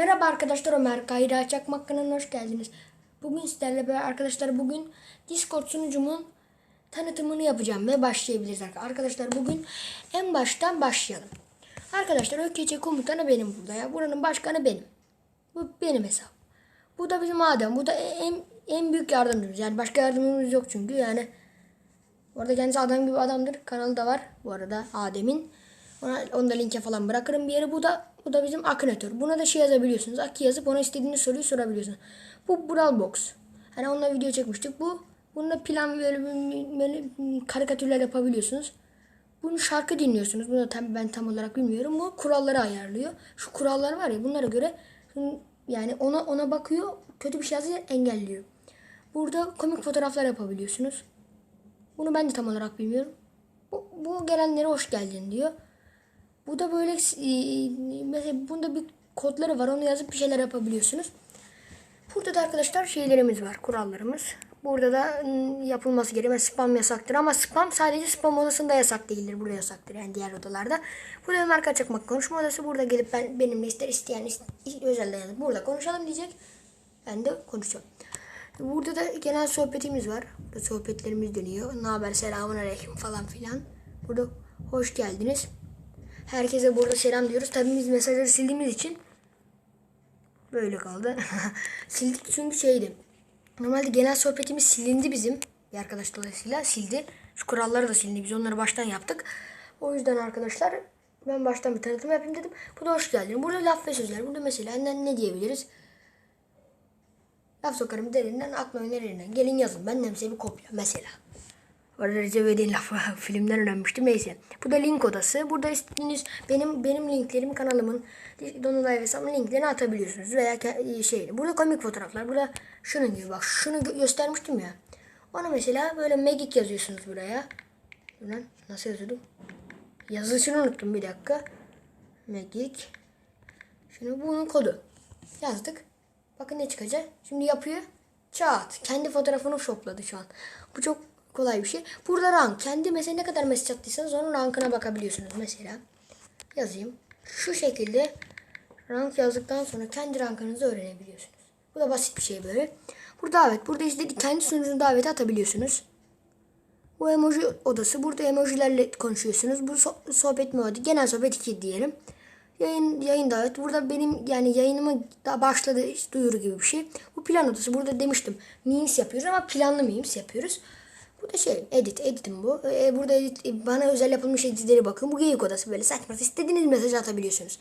Merhaba arkadaşlar Ömer Kayra Çakmak kanalına hoş geldiniz. Bugün sizlerle beraber arkadaşlar bugün Discord sunucumun tanıtımını yapacağım ve başlayabiliriz arkadaşlar. Bugün en baştan başlayalım. Arkadaşlar ÖKC komutanı benim burada ya. Buranın başkanı benim. Bu benim hesap. Bu da bizim Adem. Bu da en, en büyük yardımcımız. Yani başka yardımcımız yok çünkü yani. Bu arada kendisi adam gibi adamdır. Kanalı da var bu arada Adem'in. Ona, onu da linke falan bırakırım bir yere. Bu da bu da bizim akınatör. Buna da şey yazabiliyorsunuz. Aki yazıp ona istediğiniz soruyu sorabiliyorsunuz. Bu Brawl Box. Hani onunla video çekmiştik. Bu bununla plan böyle, böyle karikatürler yapabiliyorsunuz. Bunu şarkı dinliyorsunuz. Bunu da tam, ben tam olarak bilmiyorum. Bu kuralları ayarlıyor. Şu kurallar var ya bunlara göre yani ona ona bakıyor. Kötü bir şey yazınca engelliyor. Burada komik fotoğraflar yapabiliyorsunuz. Bunu ben de tam olarak bilmiyorum. Bu, bu gelenlere hoş geldin diyor. Bu da böyle e, mesela bunda bir kodları var. Onu yazıp bir şeyler yapabiliyorsunuz. Burada da arkadaşlar şeylerimiz var. Kurallarımız. Burada da ım, yapılması gereken spam yasaktır. Ama spam sadece spam odasında yasak değildir. Burada yasaktır yani diğer odalarda. Burada Ömer Kaçakmak konuşma odası. Burada gelip ben benimle ister isteyen ist- özelden yazıp burada konuşalım diyecek. Ben de konuşacağım. Burada da genel sohbetimiz var. Burada sohbetlerimiz dönüyor. Ne haber selamun aleyküm falan filan. Burada hoş geldiniz. Herkese burada selam diyoruz. Tabii biz mesajları sildiğimiz için böyle kaldı. Sildik çünkü şeydi. Normalde genel sohbetimiz silindi bizim. Bir arkadaş dolayısıyla sildi. Şu kuralları da silindi. Biz onları baştan yaptık. O yüzden arkadaşlar ben baştan bir tanıtım yapayım dedim. Bu da hoş geldin. Burada laf ve sözler. Burada mesela ne, ne diyebiliriz? Laf sokarım derinden, akla önerinden. Gelin yazın. Benden size bir kopya mesela. Recep İvedik'in lafı filmden öğrenmiştim. Neyse. Bu da link odası. Burada istediğiniz benim benim linklerim kanalımın Donulay hesabımın linklerini atabiliyorsunuz. Veya şey. Burada komik fotoğraflar. Burada şunun gibi bak. Şunu gö- göstermiştim ya. Onu mesela böyle Magic yazıyorsunuz buraya. Buradan nasıl yazıyordum? Yazılışını unuttum bir dakika. Magic. Şimdi bunun kodu. Yazdık. Bakın ne çıkacak. Şimdi yapıyor. Çat. Kendi fotoğrafını shopladı şu an. Bu çok kolay bir şey. Burada rank. Kendi mesela ne kadar mesaj attıysanız onun rankına bakabiliyorsunuz mesela. Yazayım. Şu şekilde rank yazdıktan sonra kendi rankınızı öğrenebiliyorsunuz. Bu da basit bir şey böyle. Burada davet. Burada istediği kendi sunucunu davete atabiliyorsunuz. Bu emoji odası. Burada emojilerle konuşuyorsunuz. Bu so- sohbet modu. Genel sohbet 2 diyelim. Yayın, yayın davet. Burada benim yani yayınıma da başladı işte duyuru gibi bir şey. Bu plan odası. Burada demiştim memes yapıyoruz ama planlı memes yapıyoruz. Bu da şey edit. Editim bu. Ee, burada edit, bana özel yapılmış editleri bakın. Bu geyik odası böyle saçma. İstediğiniz mesajı atabiliyorsunuz.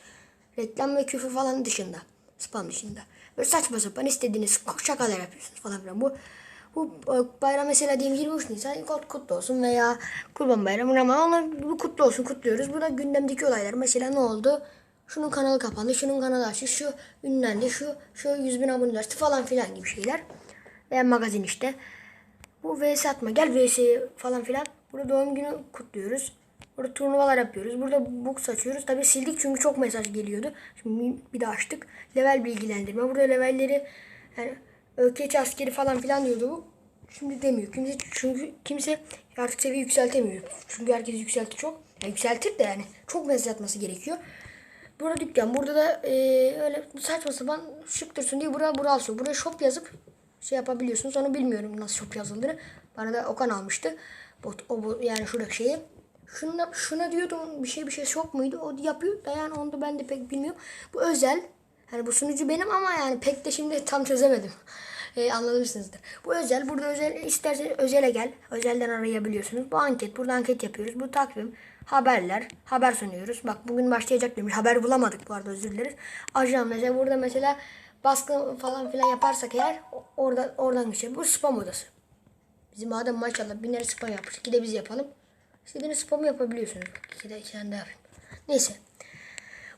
Reklam ve küfür falan dışında. Spam dışında. Böyle saçma sapan istediğiniz şakalar yapıyorsunuz falan filan. Bu bu e, bayram mesela diyelim 23 Nisan kut, kutlu olsun veya Kurban Bayramı ama onu bu kutlu olsun kutluyoruz. Burada gündemdeki olaylar mesela ne oldu? Şunun kanalı kapandı, şunun kanalı açtı, şu ünlendi, şu şu 100 bin abone ulaştı falan filan gibi şeyler. Veya magazin işte. Bu vs atma gel vs falan filan. Burada doğum günü kutluyoruz. Burada turnuvalar yapıyoruz. Burada box açıyoruz. Tabi sildik çünkü çok mesaj geliyordu. Şimdi bir daha açtık. Level bilgilendirme. Burada levelleri yani ÖKÇ askeri falan filan diyordu bu. Şimdi demiyor. Kimse, çünkü kimse artık seviye yükseltemiyor. Çünkü herkes yükseltti çok. Yani yükseltir de yani çok mesaj atması gerekiyor. Burada dükkan. Burada da e, öyle saçma sapan şık dursun diye buraya Brawl Store. Buraya shop yazıp şey yapabiliyorsunuz. Onu bilmiyorum nasıl shop yazıldığını. Bana da Okan almıştı. O, o bu- yani şuradaki şeyi. Şuna, şuna diyordum bir şey bir şey shop muydu? O yapıyor da yani onu da ben de pek bilmiyorum. Bu özel. Yani bu sunucu benim ama yani pek de şimdi tam çözemedim. E, anlamışsınızdır. Bu özel. Burada özel isterseniz özele gel. Özelden arayabiliyorsunuz. Bu anket. Burada anket yapıyoruz. Bu takvim. Haberler. Haber sunuyoruz. Bak bugün başlayacak demiş. Haber bulamadık bu arada özür dileriz. Ajan mesela burada mesela baskı falan filan yaparsak eğer o- orada oradan geçer. Bu spam odası. Bizim adam maşallah binler spam yapmış. İki de biz yapalım. İstediğiniz spamı yapabiliyorsunuz. İki de sen de yapın. Neyse.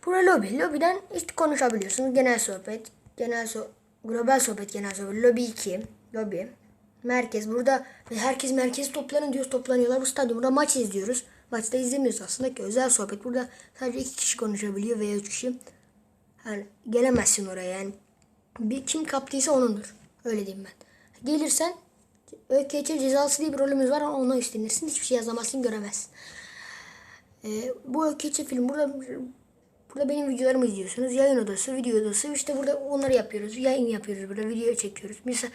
Buraya lobi. Lobiden işte konuşabiliyorsunuz. Genel sohbet. Genel so global sohbet genel sohbet. Lobi 2. Lobi. Merkez. Burada herkes merkez toplanın diyoruz. Toplanıyorlar. Bu stadyum. Burada maç izliyoruz. Maçta izlemiyoruz aslında ki özel sohbet. Burada sadece iki kişi konuşabiliyor veya üç kişi. Yani gelemezsin oraya yani. Bir, kim kaptıysa onundur. Öyle diyeyim ben. Gelirsen ÖKÇ cezası diye bir rolümüz var ama ona üstlenirsin. Hiçbir şey yazamazsın göremezsin. Ee, bu ÖKÇ film burada Burada benim videolarımı izliyorsunuz. Yayın odası, video odası. İşte burada onları yapıyoruz. Yayın yapıyoruz. Burada video çekiyoruz. Misal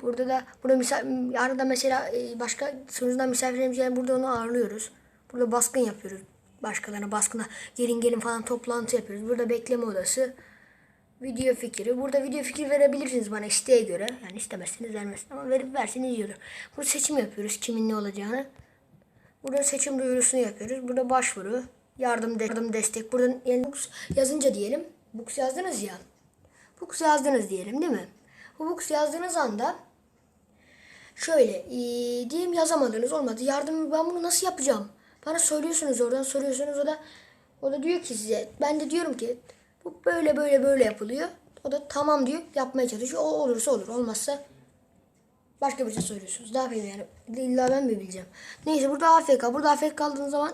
burada da burada misal arada mesela e, başka sunucudan misafirlerimiz yani burada onu ağırlıyoruz. Burada baskın yapıyoruz. Başkalarına baskına gelin gelin falan toplantı yapıyoruz. Burada bekleme odası. Video fikri. Burada video fikri verebilirsiniz bana isteğe göre. Yani istemezseniz vermezsiniz ama verip verseniz iyi olur. Burada seçim yapıyoruz kimin ne olacağını. Burada seçim duyurusunu yapıyoruz. Burada başvuru, yardım, de- yardım destek. Burada yani books yazınca diyelim. Books yazdınız ya. Books yazdınız diyelim değil mi? Bu books yazdığınız anda şöyle eee, diyelim yazamadınız olmadı. Yardım ben bunu nasıl yapacağım? Bana söylüyorsunuz oradan soruyorsunuz o da o da diyor ki size ben de diyorum ki bu böyle böyle böyle yapılıyor. O da tamam diyor yapmaya çalışıyor. O olursa olur olmazsa Başka bir şey söylüyorsunuz. Ne yapayım yani? İlla ben mi bileceğim? Neyse burada AFK. Burada AFK kaldığınız zaman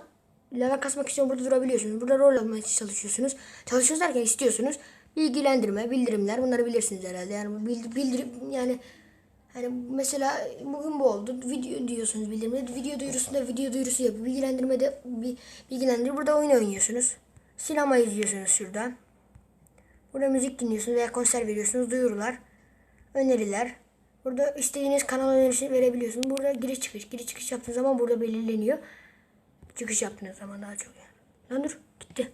level kasmak için burada durabiliyorsunuz. Burada rol almaya çalışıyorsunuz. Çalışıyorsunuz derken istiyorsunuz. Bilgilendirme, bildirimler bunları bilirsiniz herhalde. Yani bildir, bildirim yani hani mesela bugün bu oldu. Video diyorsunuz bildirimde. Video duyurusunda video duyurusu yapıyor. Bilgilendirmede bilgilendir. Burada oyun oynuyorsunuz. Sinema izliyorsunuz şurada. Burada müzik dinliyorsunuz veya konser veriyorsunuz. Duyurular öneriler. Burada istediğiniz kanal önerisi verebiliyorsunuz. Burada giriş çıkış. Giriş çıkış yaptığınız zaman burada belirleniyor. Çıkış yaptığınız zaman daha çok yani. Lan dur gitti.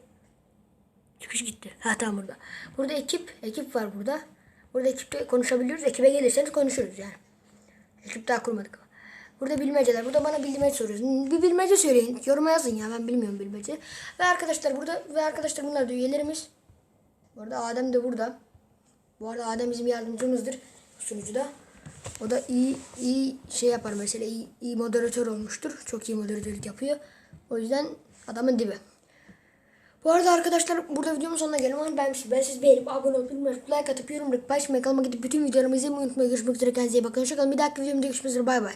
Çıkış gitti. Ha tamam burada. Burada ekip. Ekip var burada. Burada ekipte konuşabiliyoruz. Ekibe gelirseniz konuşuruz yani. Ekip daha kurmadık. Burada bilmeceler. Burada bana bilmece soruyorsunuz. Bir bilmece söyleyin. Yoruma yazın ya. Ben bilmiyorum bilmece. Ve arkadaşlar burada ve arkadaşlar bunlar da üyelerimiz. Bu arada Adem de burada. Bu arada Adem bizim yardımcımızdır sunucuda. O da iyi iyi şey yapar mesela iyi, iyi moderatör olmuştur. Çok iyi moderatörlük yapıyor. O yüzden adamın dibi. Bu arada arkadaşlar burada videomun sonuna geldim ama ben, ben siz beğenip abone olup like atıp yorum paylaşmayı kalma gidip bütün videolarımı izlemeyi unutmayın. Görüşmek üzere kendinize iyi bakın. Hoşçakalın. Bir dahaki videomda görüşmek üzere. Bay bay.